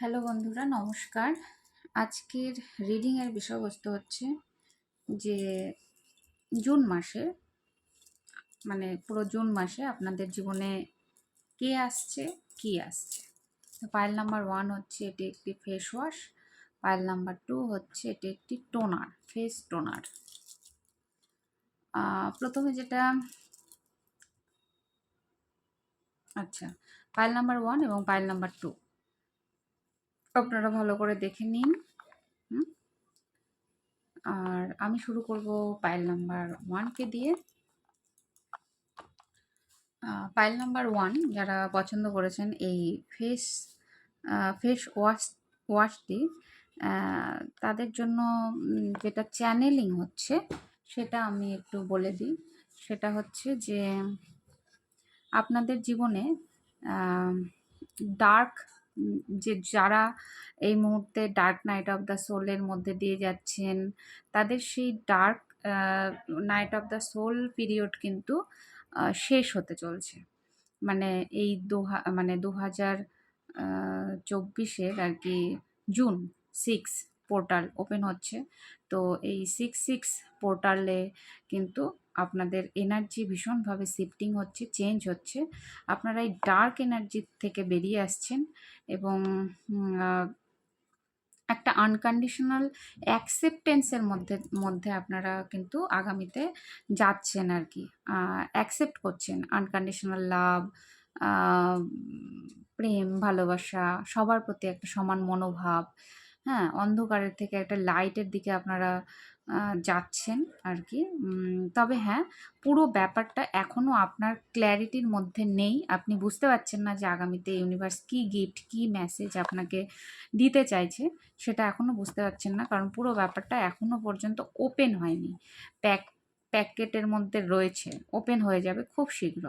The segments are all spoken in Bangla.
হ্যালো বন্ধুরা, নমস্কার। আজকের রিডিংয়ের বিষয়বস্তু হচ্ছে যে জুন মাসে মানে পুরো জুন মাসে আপনাদের জীবনে কে আসছে, কি আসছে? পাইল নাম্বার ওয়ান হচ্ছে এটি একটি face wash pile number two হচ্ছে এটি একটি টোনার ফেস টোনার প্রথমে যেটা আচ্ছা পাইল নাম্বার ওয়ান এবং পাইল নাম্বার টু আপনারা ভালো করে দেখে নিন। আর আমি শুরু করব পাইল নাম্বার ওয়ানকে দিয়ে। পাইল নাম্বার ওয়ান যারা পছন্দ করেছেন এই ফেস ফেস ওয়াশ, ওয়াশটি তাদের জন্য যেটা চ্যানেলিং হচ্ছে সেটা আমি একটু বলে দিই। সেটা হচ্ছে যে, আপনাদের জীবনে ডার্ক যে যারা এই মুহূর্তে ডার্ক নাইট অফ দ্য সোলের মধ্যে দিয়ে যাচ্ছেন, তাদের সেই dark night of the soul period কিন্তু শেষ হতে চলছে। মানে এই দু মানে দু হাজার চব্বিশের আর কি জুন সিক্স পোর্টাল ওপেন হচ্ছে। তো এই সিক্স সিক্স পোর্টালে কিন্তু আপনাদের এনার্জি ভীষণভাবে শিফটিং হচ্ছে চেঞ্জ হচ্ছে। আপনারা এই ডার্ক এনার্জি থেকে বেরিয়ে আসছেন এবং একটা আনকন্ডিশনাল অ্যাকসেপ্টেন্সের মধ্যে মধ্যে আপনারা কিন্তু আগামীতে যাচ্ছেন আর কি অ্যাকসেপ্ট করছেন আনকন্ডিশনাল লাভ প্রেম, ভালোবাসা, সবার প্রতি একটা সমান মনোভাব। হ্যাঁ অন্ধকারের থেকে একটা লাইটের দিকে আপনারা যাচ্ছেন আর কি তবে হ্যাঁ পুরো ব্যাপারটা এখনও আপনার ক্ল্যারিটির মধ্যে নেই। আপনি বুঝতে পারছেন না যে আগামীতে ইউনিভার্স কী গিফট কী মেসেজ আপনাকে দিতে চাইছে, সেটা এখনও বুঝতে পারছেন না। কারণ পুরো ব্যাপারটা এখনও পর্যন্ত ওপেন হয়নি। প্যাক প্যাকেটের মধ্যে রয়েছে, ওপেন হয়ে যাবে খুব শীঘ্র।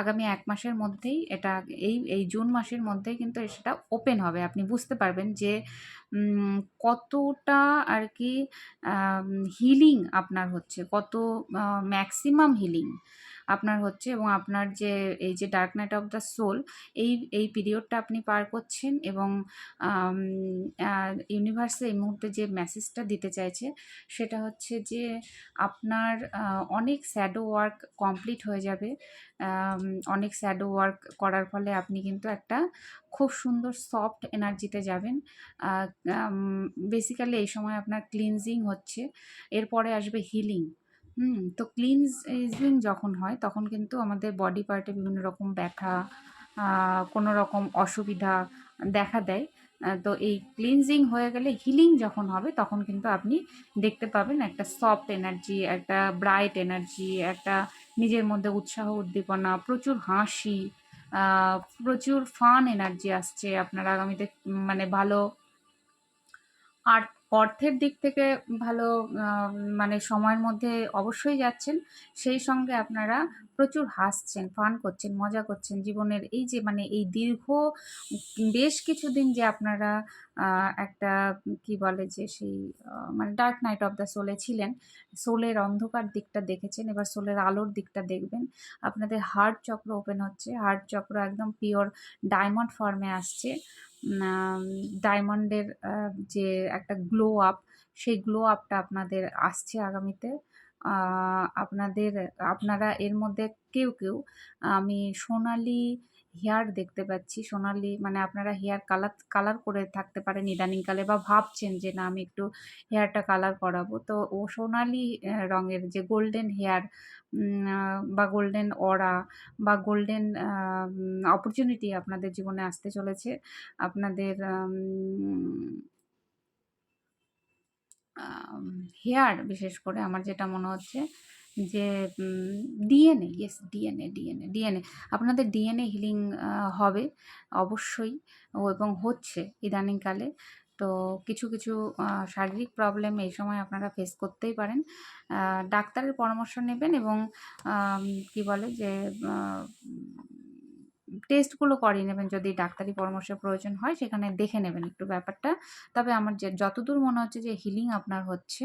আগামী এক মাসের মধ্যেই এটা এই এই জুন মাসের মধ্যেই কিন্তু সেটা ওপেন হবে। আপনি বুঝতে পারবেন যে কতটা আর কি হিলিং আপনার হচ্ছে, কত ম্যাক্সিমাম হিলিং। আপনার হচ্ছে এবং আপনার যে, এই যে dark night of the soul এই এই পিরিয়ডটা আপনি পার করছেন এবং ইউনিভার্সে এই মুহূর্তে যে মেসেজটা দিতে চাইছে, সেটা হচ্ছে যে আপনার অনেক স্যাডো ওয়ার্ক কমপ্লিট হয়ে যাবে। অনেক স্যাডো ওয়ার্ক করার ফলে আপনি কিন্তু একটা খুব সুন্দর সফট এনার্জিতে যাবেন। বেসিক্যালি এই সময় আপনার ক্লিনজিং হচ্ছে। এরপরে আসবে হিলিং হুম, তো ক্লিনজিং যখন হয়, তখন কিন্তু আমাদের বডি পার্টে বিভিন্ন রকম ব্যথা কোনো রকম অসুবিধা দেখা দেয়। তো এই ক্লিনজিং হয়ে গেলে হিলিং যখন হবে, তখন কিন্তু আপনি দেখতে পাবেন একটা সফট এনার্জি একটা ব্রাইট এনার্জি একটা নিজের মধ্যে উৎসাহ উদ্দীপনা, প্রচুর হাসি প্রচুর ফান এনার্জি আসছে। আপনার আগামীতে মানে ভালো আর অর্থের দিক থেকে ভালো মানে সময়ের মধ্যে অবশ্যই যাচ্ছেন। সেই সঙ্গে আপনারা প্রচুর হাসছেন, ফান করছেন, মজা করছেন জীবনের এই যে মানে এই দীর্ঘ, বেশ কিছুদিন যে আপনারা একটা কি বলে যে সেই মানে ডার্ক নাইট অফ দ্য সোলে ছিলেন, সোলের অন্ধকার দিকটা দেখেছেন, এবার সোলের আলোর দিকটা দেখবেন, আপনাদের হার্ট চক্র ওপেন হচ্ছে, হার্ট চক্র একদম পিওর ডায়মন্ড ফর্মে আসছে ডায়মন্ডের যে একটা গ্লো আপ সেই গ্লো আপটা আপনাদের আসছে আগামীতে আপনাদের, আপনারা এর মধ্যে কেউ কেউ, আমি সোনালি হেয়ার দেখতে পাচ্ছি। সোনালি মানে আপনারা হেয়ার কালার কালার করে থাকতে পারেন ইদানিংকালে বা ভাবছেন যে, না, আমি একটু হেয়ারটা কালার করাবো। তো ও সোনালি রঙের যে গোল্ডেন হেয়ার বা গোল্ডেন অরা, বা গোল্ডেন অপরচুনিটি আপনাদের জীবনে আসতে চলেছে। আপনাদের হেয়ার বিশেষ করে আমার যেটা মনে হচ্ছে যে DNA yes DNA DNA DNA আপনাদের ডিএনএ হিলিং হবে, অবশ্যই। এবং হচ্ছে ইদানিংকালে। তো কিছু কিছু শারীরিক প্রবলেম এই সময় আপনারা ফেস করতেই পারেন। ডাক্তারের পরামর্শ নেবেন এবং কি বলে যে টেস্টগুলো করিয়ে নেবেন, যদি ডাক্তারি পরামর্শের প্রয়োজন হয়, সেখানে দেখে নেবেন একটু ব্যাপারটা। তবে আমার যে, যতদূর মনে হচ্ছে যে হিলিং আপনার হচ্ছে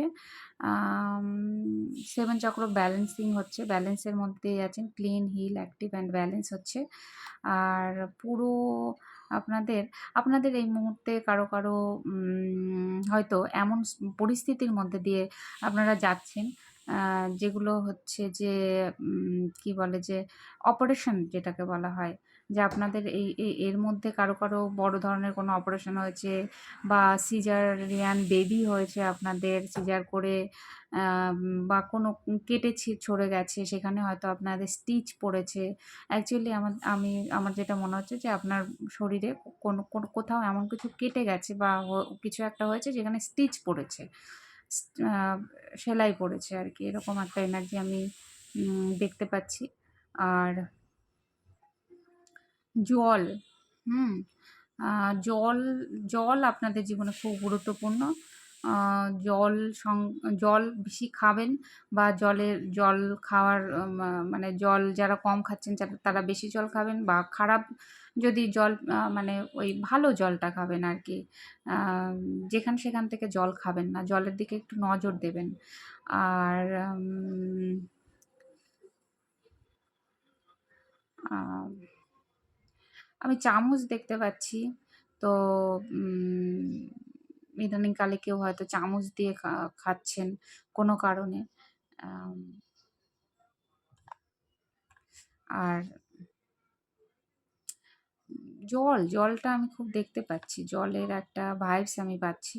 সেভেন চক্র ব্যালেন্সিং হচ্ছে ব্যালেন্সের মধ্যে আছেন clean heal active and balance হচ্ছে। আর পুরো আপনাদের আপনাদের এই মুহূর্তে কারও কারও হয়তো এমন পরিস্থিতির মধ্যে দিয়ে আপনারা যাচ্ছেন যেগুলো হচ্ছে যে কি বলে যে অপারেশন যেটাকে বলা হয় যে আপনাদের এই এর মধ্যে কারও কারও বড় ধরনের কোনো অপারেশন হয়েছে বা সিজারিয়ান বেবি হয়েছে আপনাদের সিজার করে বা কোনো কেটেছি ছড়ে গেছে, সেখানে হয়তো আপনাদের স্টিচ পড়েছে। অ্যাকচুয়ালি আমার, আমি, আমার যেটা মনে হচ্ছে যে আপনার শরীরে কোনো কোথাও এমন কিছু কেটে গেছে বা কিছু একটা হয়েছে যেখানে স্টিচ পড়েছে সেলাই পড়েছে আর কি। এরকম একটা এনার্জি আমি দেখতে পাচ্ছি। আর জল। হুম। জল জল আপনাদের জীবনে খুব গুরুত্বপূর্ণ। জল সং জল বেশি খাবেন বা জলের জল খাওয়ার মানে জল যারা কম খাচ্ছেন তারা বেশি জল খাবেন বা খারাপ যদি জল মানে ওই ভালো জলটা খাবেন আর কি যেখান সেখান থেকে জল খাবেন না জলের দিকে একটু নজর দেবেন। আর আমি চামচ দেখতে পাচ্ছি। তো ইদানিংকালে কেউ হয়তো চামচ দিয়ে খাচ্ছেন কোনো কারণে। আর জল, জলটা আমি খুব দেখতে পাচ্ছি। জলের একটা ভাইবস আমি পাচ্ছি।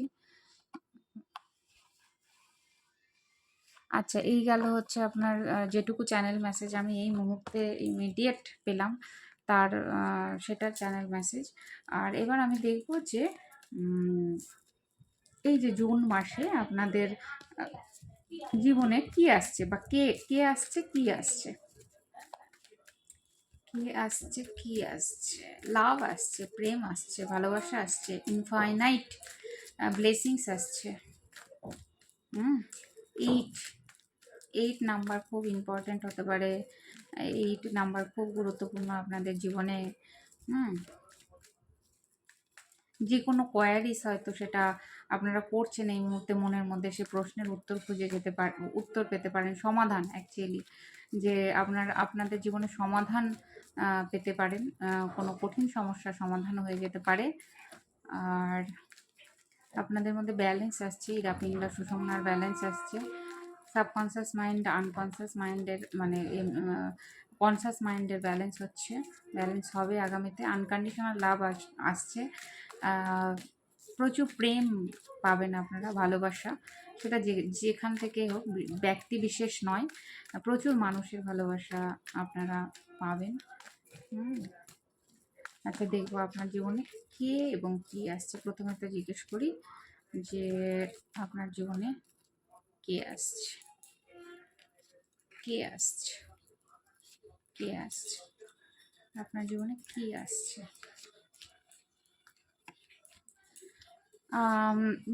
আচ্ছা এই গেল হচ্ছে আপনার যেটুকু চ্যানেল মেসেজ আমি এই মুহূর্তে ইমিডিয়েট পেলাম। তার সেটা চ্যানেল মেসেজ আর এবার আমি দেখব যে এই যে জুন মাসে আপনাদের জীবনে কি আসছে বা কে কে আসছে, কি আসছে? কি আসছে কি আসছে? লাভ আসছে, প্রেম আসছে, ভালোবাসা আসছে ইনফাইনাইট ব্লেসিংস আসছে। হুম এইট এইট নাম্বার খুব ইম্পর্ট্যান্ট হতে পারে। এইট নাম্বার খুব গুরুত্বপূর্ণ আপনাদের জীবনে, হুম? যে কোনো কোয়ারিস হয়তো সেটা আপনারা করছেন এই মুহূর্তে মনের মধ্যে সে প্রশ্নের উত্তর খুঁজে যেতে পার, উত্তর পেতে পারেন, সমাধান অ্যাকচুয়ালি যে আপনার, আপনাদের জীবনে সমাধান পেতে পারেন কোনো কঠিন সমস্যার সমাধান হয়ে যেতে পারে। আর আপনাদের মধ্যে ব্যালেন্স আসছে ইরাপিংলা সুষমনার ব্যালেন্স আসছে। সাবকনসিয়াস মাইন্ড আনকনসিয়াস মাইন্ডের মানে কনসিয়াস মাইন্ডের ব্যালেন্স হচ্ছে। ব্যালেন্স হবে আগামীতে। আনকন্ডিশনাল লাভ আসছে। প্রচুর প্রেম পাবেন আপনারা, ভালোবাসা। সেটা যে, যেখান থেকে হোক ব্যক্তি বিশেষ নয়, প্রচুর মানুষের ভালোবাসা আপনারা পাবেন। আচ্ছা দেখব আপনার জীবনে কে এবং কি আসছে। প্রথমে একটা জিজ্ঞেস করি যে, আপনার জীবনে কে আসছে কে আসছে কে আসছে আপনার জীবনে কি আসছে?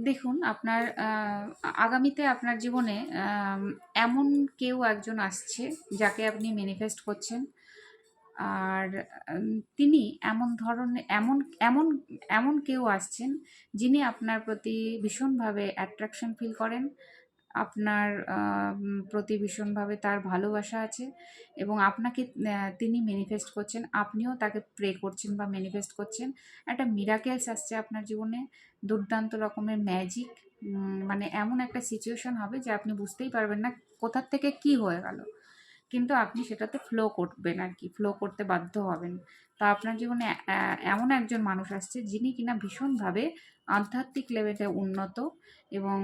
দেখুন, আপনার আগামীতে আপনার জীবনে এমন কেউ একজন আসছে যাকে আপনি ম্যানিফেস্ট করছেন। আর তিনি এমন ধরনের, এমন এমন এমন কেউ আসছেন যিনি আপনার প্রতি ভীষণভাবে অ্যাট্রাকশন ফিল করেন। আপনার প্রতি ভীষণভাবে তার ভালোবাসা আছে এবং আপনাকে তিনি ম্যানিফেস্ট করছেন, আপনিও তাকে প্রে করছেন বা ম্যানিফেস্ট করছেন। একটা মিরাকেলস আসছে আপনার জীবনে, দুর্দান্ত রকমের ম্যাজিক মানে এমন একটা সিচুয়েশন হবে যে আপনি বুঝতেই পারবেন না কোথার থেকে কি হয়ে গেল। কিন্তু আপনি সেটাতে ফ্লো করবেন আর কি ফ্লো করতে বাধ্য হবেন। তা আপনার জীবনে এমন একজন মানুষ আসছে যিনি কিনা ভীষণভাবে আধ্যাত্মিক লেভেলে উন্নত এবং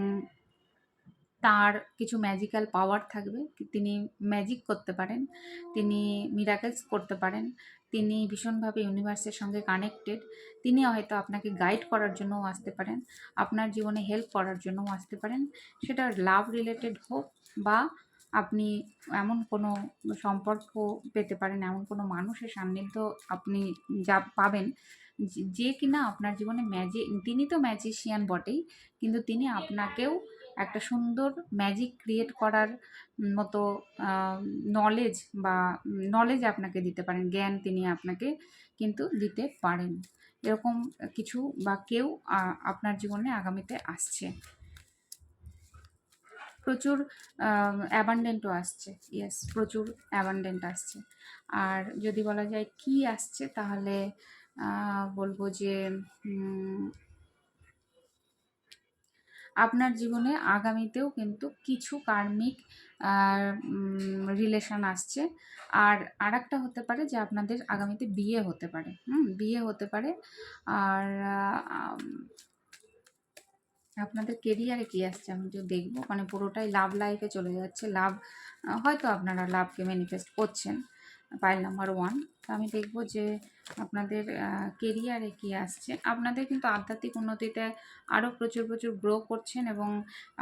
তার কিছু ম্যাজিক্যাল পাওয়ার থাকবে। তিনি ম্যাজিক করতে পারেন, তিনি মিরাকেলস করতে পারেন, তিনি ভীষণভাবে ইউনিভার্সের সঙ্গে কানেক্টেড তিনি হয়তো আপনাকে গাইড করার জন্যও আসতে পারেন, আপনার জীবনে হেল্প করার জন্যও আসতে পারেন। সেটা লাভ রিলেটেড হোক বা আপনি এমন কোনো সম্পর্ক পেতে পারেন, এমন কোনো মানুষের সান্নিধ্য আপনি যা পাবেন, যে- কিনা আপনার জীবনে ম্যাজি তিনি তো ম্যাজিশিয়ান বটেই, কিন্তু তিনি আপনাকেও একটা সুন্দর ম্যাজিক ক্রিয়েট করার মতো নলেজ বা নলেজ আপনাকে দিতে পারেন, জ্ঞান তিনি আপনাকে কিন্তু দিতে পারেন। এরকম কিছু বা কেউ আপনার জীবনে আগামীতে আসছে। প্রচুর অ্যাবান্ডেন্টও আসছে। ইয়েস প্রচুর অ্যাবান্ডেন্ট আসছে। আর যদি বলা যায় কি আসছে, তাহলে বলব যে আপনার জীবনে আগামীতেও কিন্তু কিছু কার্মিক রিলেশন আসছে। আর আরেকটা হতে পারে যে আপনাদের আগামীতে বিয়ে হতে পারে। হুম, বিয়ে হতে পারে। আর আপনাদের কেরিয়ারে কি আসছে আমি যে দেখব। মানে পুরোটাই লাভ লাইফে চলে যাচ্ছে। লাভ হয়তো আপনারা লাভকে ম্যানিফেস্ট করছেন। পাইল নাম্বার ওয়ান আমি দেখব যে আপনাদের কেরিয়ারে কি আসছে। আপনাদের কিন্তু আধ্যাত্মিক উন্নতিতে আরও প্রচুর প্রচুর গ্রো করছেন এবং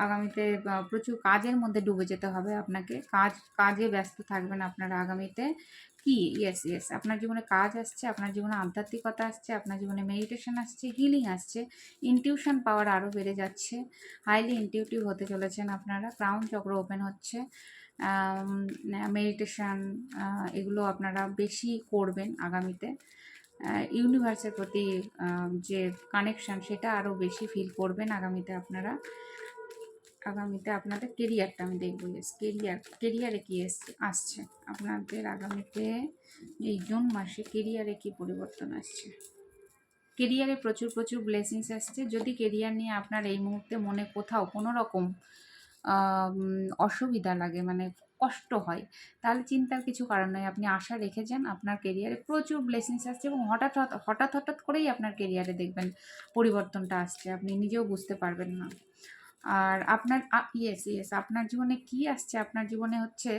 আগামীতে প্রচুর কাজের মধ্যে ডুবে যেতে হবে আপনাকে। কাজ, কাজে ব্যস্ত থাকবেন আপনারা আগামীতে। কি? ইয়েস ইয়েস আপনার জীবনে কাজ আসছে, আপনার জীবনে আধ্যাত্মিকতা আসছে, আপনার জীবনে মেডিটেশন আসছে হিলিং আসছে। ইনটিউশন পাওয়ার আরও বেড়ে যাচ্ছে। হাইলি ইনটিউটিভ হতে চলেছেন আপনারা। ক্রাউন চক্র ওপেন হচ্ছে। মেডিটেশন এগুলো আপনারা বেশি করবেন আগামীতে। ইউনিভার্সের প্রতি যে কানেকশন সেটা আরও বেশি ফিল করবেন আগামীতে আপনারা। আগামীতে আপনাদের কেরিয়ারটা আমি দেখব ইয়েস কেরিয়ার কেরিয়ারে কী এসছে আসছে? আপনাদের আগামীতে এই জুন মাসে কেরিয়ারে কী পরিবর্তন আসছে? কেরিয়ারে প্রচুর প্রচুর ব্লেসিংস আসছে। যদি কেরিয়ার নিয়ে আপনার এই মুহূর্তে মনে কোথাও কোনো রকম অসুবিধা লাগে মানে কষ্ট হয়। তাহলে চিন্তার কিছু কারণ নয় আপনি আশা রেখে যান, আপনার কেরিয়ারে প্রচুর ব্লেসিংস আসছে এবং হঠাৎ হঠাৎ হঠাৎ করেই আপনার কেরিয়ারে দেখবেন পরিবর্তনটা আসছে, আপনি নিজেও বুঝতে পারবেন না। আর আপনার ইয়েস ইয়েস আপনার জীবনে কি আসছে? আপনার জীবনে হচ্ছে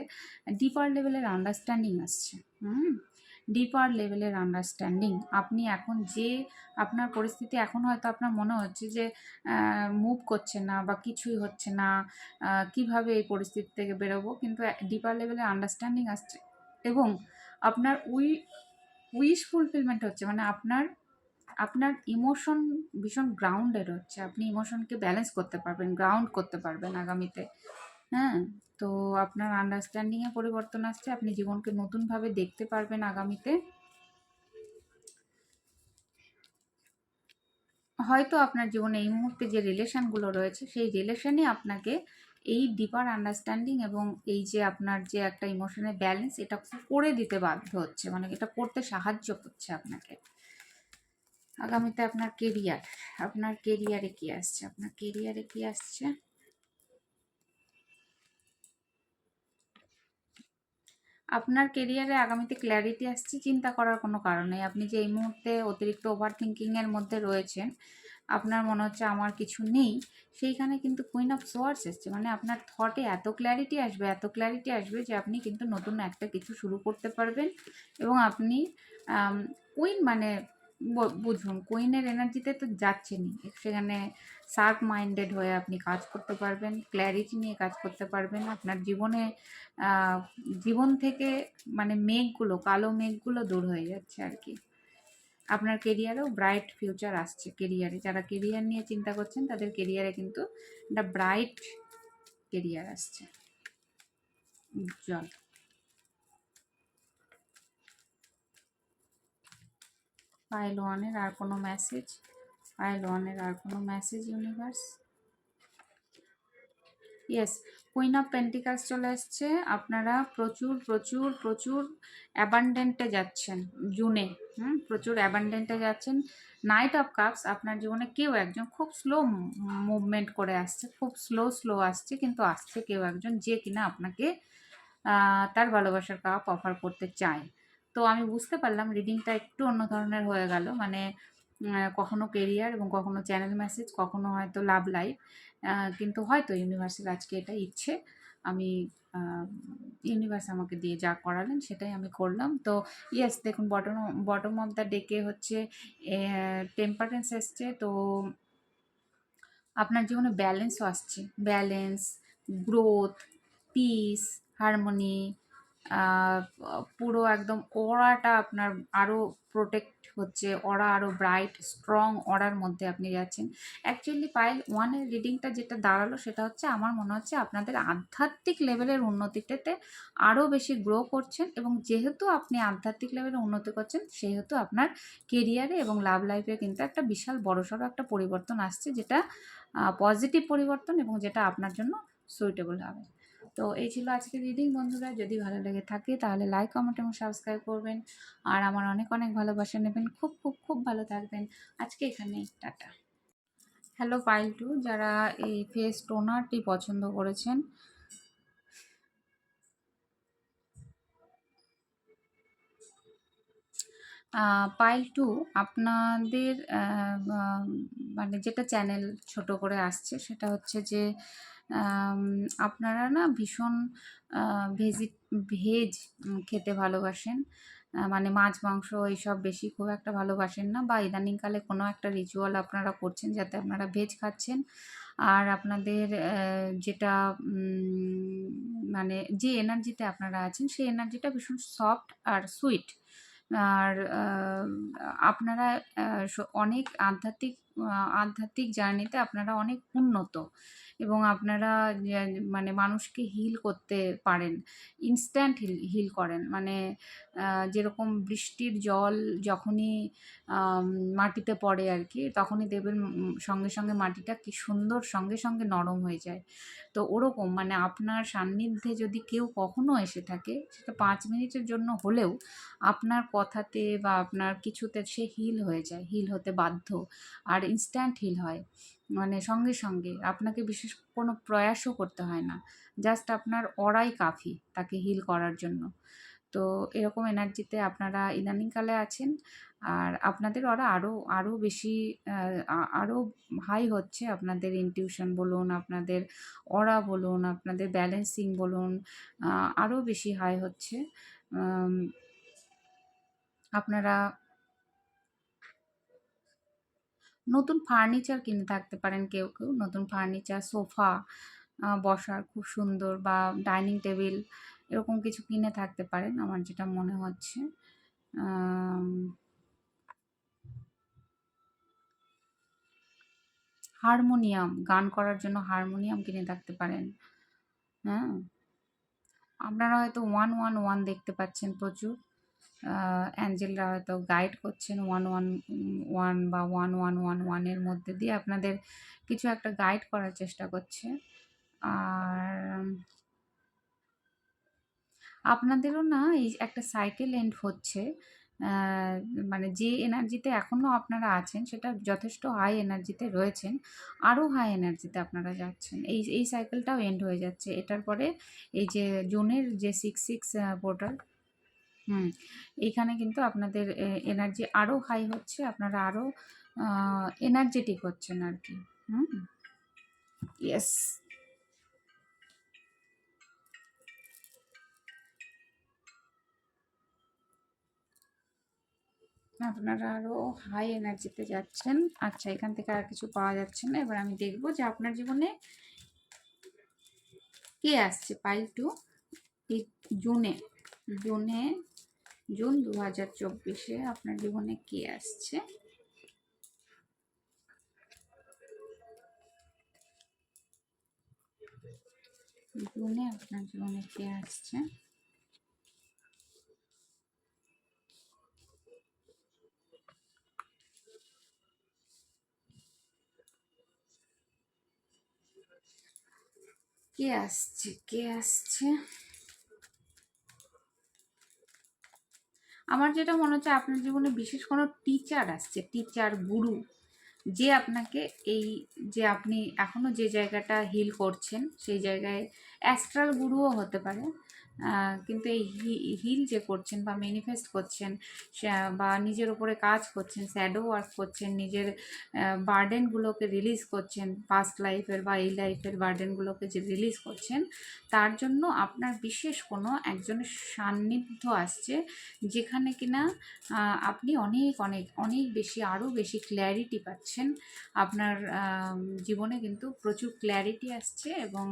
ডিপার লেভেলের আন্ডারস্ট্যান্ডিং আসছে, হুম? ডিপার লেভেলের আন্ডারস্ট্যান্ডিং আপনি এখন যে আপনার পরিস্থিতি এখন হয়তো আপনার মনে হচ্ছে যে মুভ করছে না বা কিছুই হচ্ছে না কীভাবে এই পরিস্থিতি থেকে বেরোবো? কিন্তু ডিপার লেভেলের আন্ডারস্ট্যান্ডিং আসছে। এবং আপনার উই উইশ ফুলফিলমেন্ট হচ্ছে মানে আপনার আপনার ইমোশন ভীষণ গ্রাউন্ডেড হচ্ছে। আপনি ইমোশনকে ব্যালেন্স করতে পারবেন গ্রাউন্ড করতে পারবেন আগামীতে। হ্যাঁ? তো আপনার আন্ডারস্ট্যান্ডিংয়ে পরিবর্তন আসছে, আপনি জীবনকে নতুনভাবে দেখতে পারবেন আগামীতে। হয়তো আপনার জীবনে এই মুহূর্তে যে রিলেশনগুলো রয়েছে, সেই রিলেশনই আপনাকে এই ডিপার আন্ডারস্ট্যান্ডিং এবং এই যে আপনার যে একটা ইমোশনের ব্যালেন্স এটা করে দিতে বাধ্য হচ্ছে। মানে এটা করতে সাহায্য করছে আপনাকে। আগামীতে আপনার কেরিয়ার আপনার কেরিয়ারে কি আসছে? আপনার কেরিয়ারে কি আসছে? আপনার কেরিয়ারে আগামীতে ক্ল্যারিটি আসছে, চিন্তা করার কোনো কারণ নেই। আপনি যে এই মুহূর্তে অতিরিক্ত ওভার থিঙ্কিংয়ের মধ্যে রয়েছেন, আপনার মনে হচ্ছে আমার কিছু নেই, সেইখানে কিন্তু কুইন অফ সোয়ার্স এসছে। মানে আপনার থটে এত ক্ল্যারিটি আসবে, এত ক্ল্যারিটি আসবে যে আপনি কিন্তু নতুন একটা কিছু শুরু করতে পারবেন এবং আপনি কুইন মানে বুঝুন, কুইনের এনার্জিতে তো যাচ্ছেনই। সেখানে শার্প মাইন্ডেড হয়ে আপনি কাজ করতে পারবেন, ক্ল্যারিটি নিয়ে কাজ করতে পারবেন। আপনার জীবনে জীবন থেকে মানে মেঘগুলো, কালো মেঘগুলো দূর হয়ে যাচ্ছে আর কি। আপনার কেরিয়ারেও ব্রাইট ফিউচার আসছে কেরিয়ারে। যারা কেরিয়ার নিয়ে চিন্তা করছেন, তাদের কেরিয়ারে কিন্তু একটা ব্রাইট কেরিয়ার আসছে। উজ্জ্বল ফাইল ওয়ানের আর কোনো মেসেজ ফাইল ওয়ানের আর কোনো message universe yes queen of pentacles চলে এসছে। আপনারা প্রচুর প্রচুর প্রচুর অ্যাবান্ডেন্টে যাচ্ছেন জুনে। হুম, প্রচুর অ্যাবান্ডেন্টে যাচ্ছেন। নাইট অফ কাপস আপনার জীবনে কেউ একজন খুব স্লো মুভমেন্ট করে আসছে, খুব স্লো স্লো আসছে, কিন্তু আসছে কেউ একজন যে কিনা আপনাকে তার ভালোবাসার কাপ অফার করতে চায়। তো আমি বুঝতে পারলাম রিডিংটা একটু অন্য ধরনের হয়ে গেল। মানে কখনো কেরিয়ার এবং কখনো চ্যানেল মেসেজ কখনো হয়তো লাভ লাইফ কিন্তু হয়তো ইউনিভার্সের আজকে এটা ইচ্ছে। আমি ইউনিভার্স আমাকে দিয়ে যা করালেন সেটাই আমি করলাম। তো ইয়েস দেখুন বটম বটম অফ দ্য ডেকে হচ্ছে টেম্পারেন্স এসছে। তো আপনার জীবনে ব্যালেন্সও আসছে। ব্যালেন্স গ্রোথ পিস হারমোনি পুরো একদম অরাটা আপনার আরও প্রোটেক্ট হচ্ছে, অরা আরও ব্রাইট স্ট্রং অরার মধ্যে আপনি যাচ্ছেন। অ্যাকচুয়ালি পাইল ওয়ানের রিডিংটা যেটা দাঁড়াল সেটা হচ্ছে আমার মনে হচ্ছে আপনাদের আধ্যাত্মিক লেভেলের উন্নতিটাতে আরও বেশি গ্রো করছেন এবং যেহেতু আপনি আধ্যাত্মিক লেভেলে উন্নতি করছেন, সেহেতু আপনার কেরিয়ারে এবং লাভ লাইফে কিন্তু একটা বিশাল বড়সড় একটা পরিবর্তন আসছে যেটা পজিটিভ পরিবর্তন এবং যেটা আপনার জন্য সুইটেবল হবে। তো এই ছিল আজকে রিডিং, বন্ধুরা। যদি ভালো লেগে থাকে তাহলে লাইক কমেন্ট এবং সাবস্ক্রাইব করবেন। আর আমার অনেক অনেক ভালোবাসা নেবেন। খুব খুব খুব ভালো থাকবেন। আজকে এখানেই, টাটা। হ্যালো পাইল টু যারা এই ফেস টোনারটি পছন্দ করেছেন। পাইল টু আপনাদের মানে যেটা চ্যানেল ছোট করে আসছে সেটা হচ্ছে যে আপনারা না ভীষণ ভেজি, ভেজ খেতে ভালোবাসেন। মানে মাছ, মাংস এইসব বেশি খুব একটা ভালোবাসেন না বা ইদানিংকালে কোনো একটা রিচুয়াল আপনারা করছেন যাতে আপনারা ভেজ খাচ্ছেন। আর আপনাদের যেটা মানে যে এনার্জিতে আপনারা আছেন সেই এনার্জিটা ভীষণ সফট আর সুইট আর আপনারা অনেক আধ্যাত্মিক আধ্যাত্মিক জার্নিতে আপনারা অনেক উন্নত। এবং আপনারা মানে মানুষকে হিল করতে পারেন ইনস্ট্যান্ট হিল হিল করেন। মানে যেরকম বৃষ্টির জল যখনই মাটিতে পড়ে আর কি, তখনই দেবেন সঙ্গে সঙ্গে মাটিটা কি সুন্দর সঙ্গে সঙ্গে নরম হয়ে যায়। তো ওরকম মানে আপনার সান্নিধ্যে যদি কেউ কখনো এসে থাকে, সেটা পাঁচ মিনিটের জন্য হলেও আপনার কথাতে বা আপনার কিছুতে সে হিল হয়ে যায় হিল হতে বাধ্য। আর ইনস্ট্যান্ট হিল হয়। মানে সঙ্গে সঙ্গে আপনাকে বিশেষ কোনো প্রয়াসও করতে হয় না। জাস্ট আপনার অরাই কাফি তাকে হিল করার জন্য। তো এরকম এনার্জিতে আপনারা ইদানিংকালে আছেন আর আপনাদের ওরা আরও আরও বেশি আরও হাই হচ্ছে। আপনাদের ইনটিউশন বলুন, আপনাদের অরা বলুন, আপনাদের ব্যালেন্সিং বলুন আরও বেশি হাই হচ্ছে। আপনারা নতুন ফার্নিচার কিনে থাকতে পারেন কেউ কেউ। নতুন ফার্নিচার, সোফা বসার খুব সুন্দর বা ডাইনিং টেবিল এরকম কিছু কিনে থাকতে পারেন আমার যেটা মনে হচ্ছে। হারমোনিয়াম, গান করার জন্য হারমোনিয়াম কিনে থাকতে পারেন। হ্যাঁ? আপনারা হয়তো ওয়ান ওয়ান ওয়ান দেখতে পাচ্ছেন প্রচুর। অ্যাঞ্জেলরা হয়তো গাইড করছেন ওয়ান ওয়ান ওয়ান বা ওয়ান ওয়ান ওয়ান ওয়ানের মধ্যে দিয়ে আপনাদের কিছু একটা গাইড করার চেষ্টা করছে। আর আপনাদেরও না এই একটা সাইকেল এন্ড হচ্ছে। মানে যে এনার্জিতে এখনও আপনারা আছেন সেটা যথেষ্ট হাই এনার্জিতে রয়েছেন। আরও হাই এনার্জিতে আপনারা যাচ্ছেন। এই এই সাইকেলটাও এন্ড হয়ে যাচ্ছে। এটার পরে এই যে জুনের যে সিক্স সিক্স পোর্টাল হুম এইখানে কিন্তু আপনাদের এনার্জি আরও হাই হচ্ছে, আপনারা আরও এনার্জেটিক হচ্ছেন আর কি হুম। ইয়েস আপনারা আরও হাই এনার্জিতে যাচ্ছেন। আচ্ছা এখান থেকে আর কিছু পাওয়া যাচ্ছে না, এবার আমি দেখব যে আপনার জীবনে কে আসছে পাইল টু জুনে জুনে জুন দু হাজার চব্বিশে আপনার জীবনে কে আসছে? জুনে আপনার জীবনে কে আসছে? কে আসছে? কে আসছে? আমার যেটা মনে হচ্ছে আপনার জীবনে বিশেষ কোনো টিচার আসছে টিচার গুরু যে আপনাকে এই যে আপনি এখনও যে জায়গাটা হিল করছেন, সেই জায়গায় অ্যাস্ট্রাল গুরুও হতে পারে। কিন্তু এই হিল যে করছেন বা ম্যানিফেস্ট করছেন বা নিজের উপরে কাজ করছেন শ্যাডো ওয়ার্ক করছেন, নিজের বার্ডেনগুলোকে রিলিজ করছেন পাস্ট লাইফের বা এই লাইফের বার্ডেনগুলোকে যে রিলিজ করছেন, তার জন্য আপনার বিশেষ কোনো একজনের সান্নিধ্য আসছে, যেখানে কিনা আপনি অনেক অনেক অনেক বেশি আরও বেশি ক্ল্যারিটি পাচ্ছেন। আপনার জীবনে কিন্তু প্রচুর ক্ল্যারিটি আসছে এবং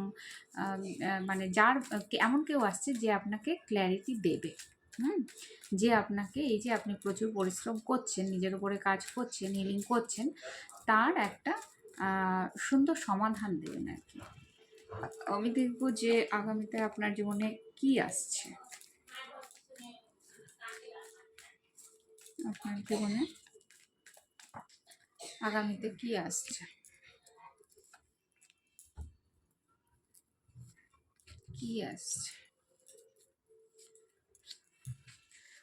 মানে যার, এমন কেউ আসছে যে আপনাকে ক্ল্যারিটি দেবে, হুম? যে আপনাকে এই যে আপনি প্রচুর পরিশ্রম করছেন, নিজের উপরে কাজ করছেন হিলিং করছেন, তার একটা সুন্দর সমাধান দেবেন আর কি আমি দেখব যে আগামীতে আপনার জীবনে কি আসছে। আপনার জীবনে আগামীতে কি আসছে? কি কি আসছে?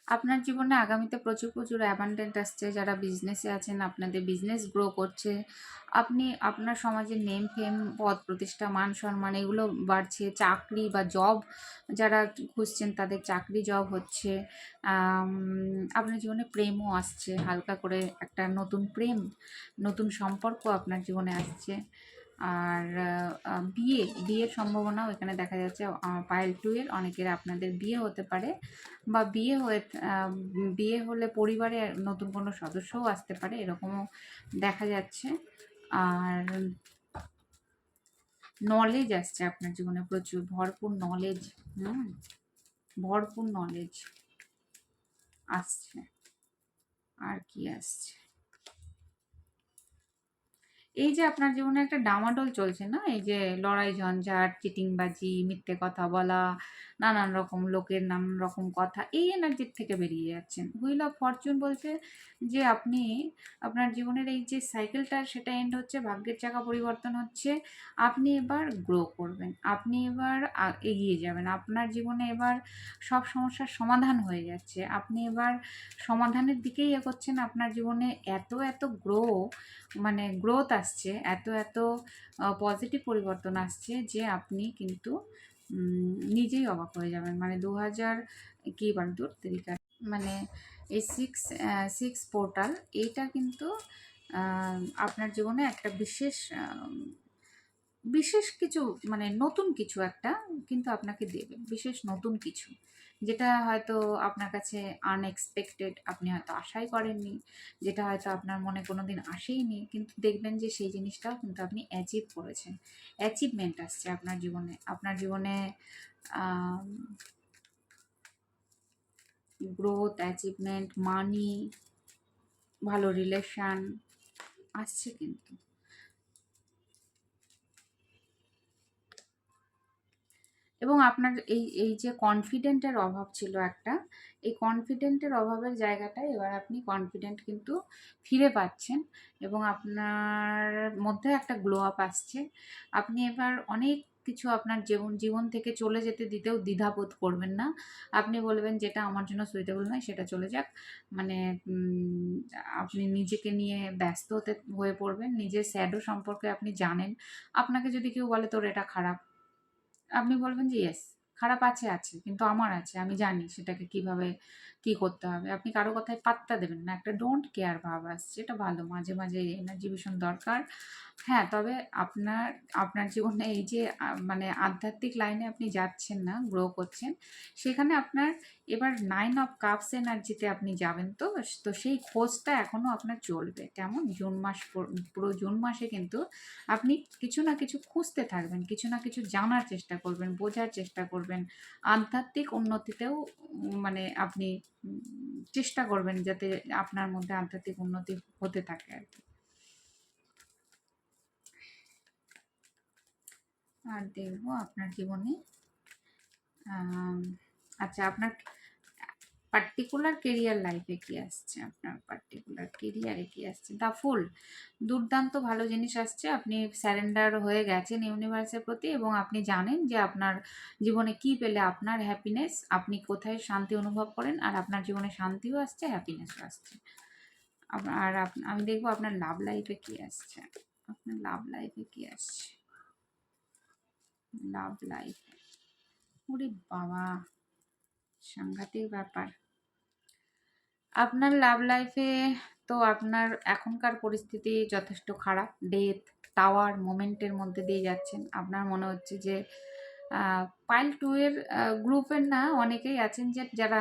আপনার জীবনে আগামীতে প্রচুর প্রচুর অ্যাবান্ডেন্ট আসছে, যারা বিজনেসে আছেন, আপনাদের বিজনেস গ্রো করছে। আপনি, আপনার সমাজের নেম ফেম পদ, প্রতিষ্ঠা, মান, সম্মান, এগুলো বাড়ছে। চাকরি বা জব যারা খুঁজছেন, তাদের চাকরি জব হচ্ছে। আপনার জীবনে প্রেমও আসছে। হালকা করে একটা নতুন প্রেম, নতুন সম্পর্ক আপনার জীবনে আসছে। আর বিয়ে, বিয়ের সম্ভাবনাও এখানে দেখা যাচ্ছে পাইল টু এর অনেকের আপনাদের বিয়ে হতে পারে বা বিয়ে হয়ে বিয়ে হলে পরিবারে নতুন কোনো সদস্যও আসতে পারে, এরকমও দেখা যাচ্ছে। আর নলেজ আসছে আপনার জীবনে প্রচুর, ভরপুর নলেজ হুম, ভরপুর নলেজ আসছে। আর কি আসছে? এই যে আপনার জীবনে একটা ডামাডোল চলছে না? এই যে লড়াই, ঝঞ্ঝাট, চিটিংবাজি, মিথ্যে কথা বলা নানান রকম লোকের নানান রকম কথা এই এনার্জির থেকে বেরিয়ে যাচ্ছেন। হুইল অফ ফরচুন বলছে যে আপনি আপনার জীবনের এই যে সাইকেলটা সেটা এন্ড হচ্ছে, ভাগ্যের চাকা পরিবর্তন হচ্ছে, আপনি এবার গ্রো করবেন। আপনি এবার এগিয়ে যাবেন। আপনার জীবনে এবার সব সমস্যার সমাধান হয়ে যাচ্ছে। আপনি এবার সমাধানের দিকেই এগোচ্ছেন। আপনার জীবনে এত এত গ্রো মানে গ্রোথ আসছে, এত এত পজিটিভ পরিবর্তন আসছে যে আপনি কিন্তু নিজেই অবাক হয়ে যাবেন। মানে দু হাজার কী বার দূর মানে এই সিক্স সিক্স পোর্টাল এইটা কিন্তু আপনার জীবনে একটা বিশেষ বিশেষ কিছু মানে নতুন কিছু একটা কিন্তু আপনাকে দেবে। বিশেষ নতুন কিছু। যেটা হয়তো আপনার কাছে আনএক্সপেক্টেড আপনি হয়তো আশাই করেননি, যেটা হয়তো আপনার মনে কোনো দিন আসেইনি, কিন্তু দেখবেন যে সেই জিনিসটাও কিন্তু আপনি অ্যাচিভ করেছেন। অ্যাচিভমেন্ট আসছে আপনার জীবনে। আপনার জীবনে গ্রোথ অ্যাচিভমেন্ট মানি ভালো রিলেশন আসছে কিন্তু। এবং আপনার এই এই যে কনফিডেন্টের অভাব ছিল একটা, এই কনফিডেন্টের অভাবের জায়গাটায় এবার আপনি কনফিডেন্ট কিন্তু ফিরে পাচ্ছেন এবং আপনার মধ্যে একটা গ্লো আপ আসছে। আপনি এবার অনেক কিছু আপনার জীবন জীবন থেকে চলে যেতে দিতেও দ্বিধাবোধ করবেন না। আপনি বলবেন যেটা আমার জন্য সুইটেবল নয় সেটা চলে যাক। মানে আপনি নিজেকে নিয়ে ব্যস্ত হতে, হয়ে পড়বেন। নিজের স্যাডো সম্পর্কে আপনি জানেন। আপনাকে যদি কেউ বলে তোর এটা খারাপ আপনি বলবেন যে ইয়েস খারাপ আছে আছে কিন্তু আমার আছে আমি জানি সেটাকে কীভাবে কি করতে হবে? আপনি কারও কথায় পাত্তা দেবেন না। একটা ডোন্ট কেয়ার ভাব আসছে। এটা ভালো। মাঝে মাঝে এনার্জি ভীষণ দরকার। হ্যাঁ তবে আপনার আপনার জীবনে এই যে মানে আধ্যাত্মিক লাইনে আপনি যাচ্ছেন না গ্রো করছেন, সেখানে আপনার এবার নাইন অফ কাপস এনার্জিতে আপনি যাবেন তো তো সেই খোঁজটা এখনও আপনার চলবে। কেমন? জুন মাস পর- জুন মাসে কিন্তু আপনি কিছু না কিছু খুঁজতে থাকবেন, কিছু না কিছু জানার চেষ্টা করবেন, বোঝার চেষ্টা করবেন। আধ্যাত্মিক উন্নতিতেও মানে আপনি চেষ্টা করবেন যাতে আপনার মধ্যে আধ্যাত্মিক উন্নতি হতে থাকে আর কি। আর দেখব আপনার জীবনে। আচ্ছা আপনার পার্টিকুলার কেরিয়ার লাইফে কি আসছে? আপনার পার্টিকুলার কেরিয়ারে কি আসছে? দা ফুল দুর্দান্ত ভালো জিনিস আসছে। আপনি স্যারেন্ডার হয়ে গেছেন ইউনিভার্সের প্রতি এবং আপনি জানেন যে আপনার জীবনে কি পেলে আপনার হ্যাপিনেস আপনি কোথায় শান্তি অনুভব করেন আর আপনার জীবনে শান্তিও আসছে হ্যাপিনেসও আসছে। আর আমি দেখব আপনার লাভ লাইফে কি আসছে। আপনার লাভ লাইফে কি আসছে? লাভ লাইফ ওরে বাবা, সাংঘাতিক ব্যাপার। আপনার লাভ লাইফে তো আপনার এখনকার পরিস্থিতি যথেষ্ট খারাপ। ডেথ টাওয়ার মোমেন্টের মধ্যে দিয়ে যাচ্ছেন। আপনার মনে হচ্ছে যে পাইল টু এর গ্রুপের না, অনেকেই আছেন যে, যারা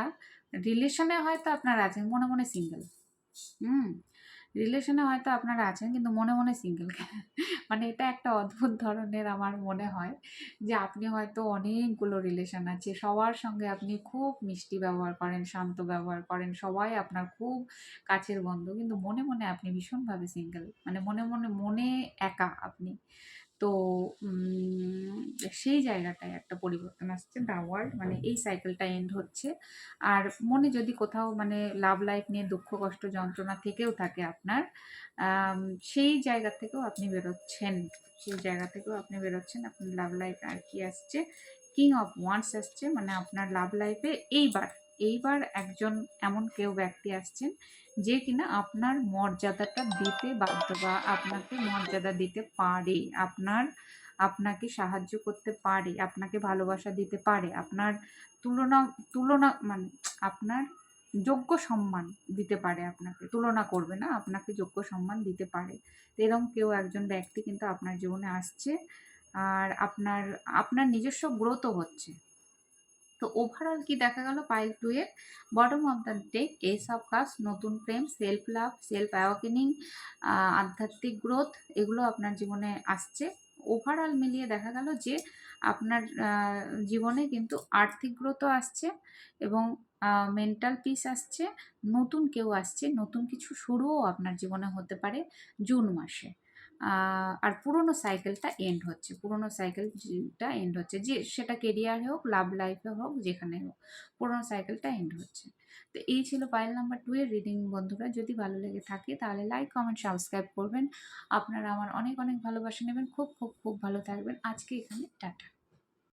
রিলেশনে হয়তো আপনার আছেন, মনে মনে সিঙ্গেল হুম। রিলেশনে হয়তো আপনারা আছেন, কিন্তু মনে মনে সিঙ্গেল মানে এটা একটা অদ্ভুত ধরনের আমার মনে হয় যে আপনি হয়তো অনেকগুলো রিলেশন আছে, সবার সঙ্গে আপনি খুব মিষ্টি ব্যবহার করেন, শান্ত ব্যবহার করেন, সবাই আপনার খুব কাছের বন্ধু, কিন্তু মনে মনে আপনি ভীষণভাবে সিঙ্গেল মানে মনে মনে মনে একা আপনি। তো সেই জায়গাটায় একটা পরিবর্তন আসছে দ্য ওয়ার্ল্ড মানে এই সাইকেলটা এন্ড হচ্ছে। আর মনে যদি কোথাও মানে লাভ লাইফ নিয়ে দুঃখ, কষ্ট, যন্ত্রণা থেকেও থাকে আপনার সেই জায়গা থেকেও আপনি বেরোচ্ছেন। সেই জায়গা থেকেও আপনি বেরোচ্ছেন, আপনার লাভ লাইফ আর কি আসছে? কিং অফ ওয়ান্স আসছে মানে আপনার লাভ লাইফে এইবার এইবার একজন এমন কেউ ব্যক্তি আসছেন যে কিনা আপনার মর্যাদাটা দিতে বাধ্য বা আপনাকে মর্যাদা দিতে পারে। আপনার, আপনাকে সাহায্য করতে পারে, আপনাকে ভালোবাসা দিতে পারে, আপনার তুলনা তুলনা মানে আপনার যোগ্য সম্মান দিতে পারে আপনাকে। তুলনা করবে না, আপনাকে যোগ্য সম্মান দিতে পারে। এরকম কেউ একজন ব্যক্তি কিন্তু আপনার জীবনে আসছে আর আপনার আপনার নিজস্ব গ্রোথও হচ্ছে। তো ওভারঅল কি দেখা গেল? পাইল টু এর bottom of the deck ace of cups নতুন প্রেম সেলফ লাভ সেলফ অ্যাওয়াকেনিং আধ্যাত্মিক গ্রোথ এগুলো আপনার জীবনে আসছে। ওভারঅল মিলিয়ে দেখা গেল যে আপনার জীবনে কিন্তু আর্থিক গ্রোথও আসছে এবং মেন্টাল পিস আসছে। নতুন কেউ আসছে, নতুন কিছু শুরুও আপনার জীবনে হতে পারে জুন মাসে। আর পুরনো সাইকেলটা এন্ড হচ্ছে। পুরনো সাইকেলটা এন্ড হচ্ছে। যে, সেটা কেরিয়ারে হোক লাভ লাইফে হোক, যেখানে হোক, পুরনো সাইকেলটা এন্ড হচ্ছে। তো এই ছিল পাইল নাম্বার টু এর রিডিং বন্ধুরা। যদি ভালো লেগে থাকে, তাহলে লাইক কমেন্ট সাবস্ক্রাইব করবেন। আপনারা আমার অনেক অনেক ভালোবাসা নেবেন। খুব খুব খুব ভালো থাকবেন। আজকে এখানে টাটা।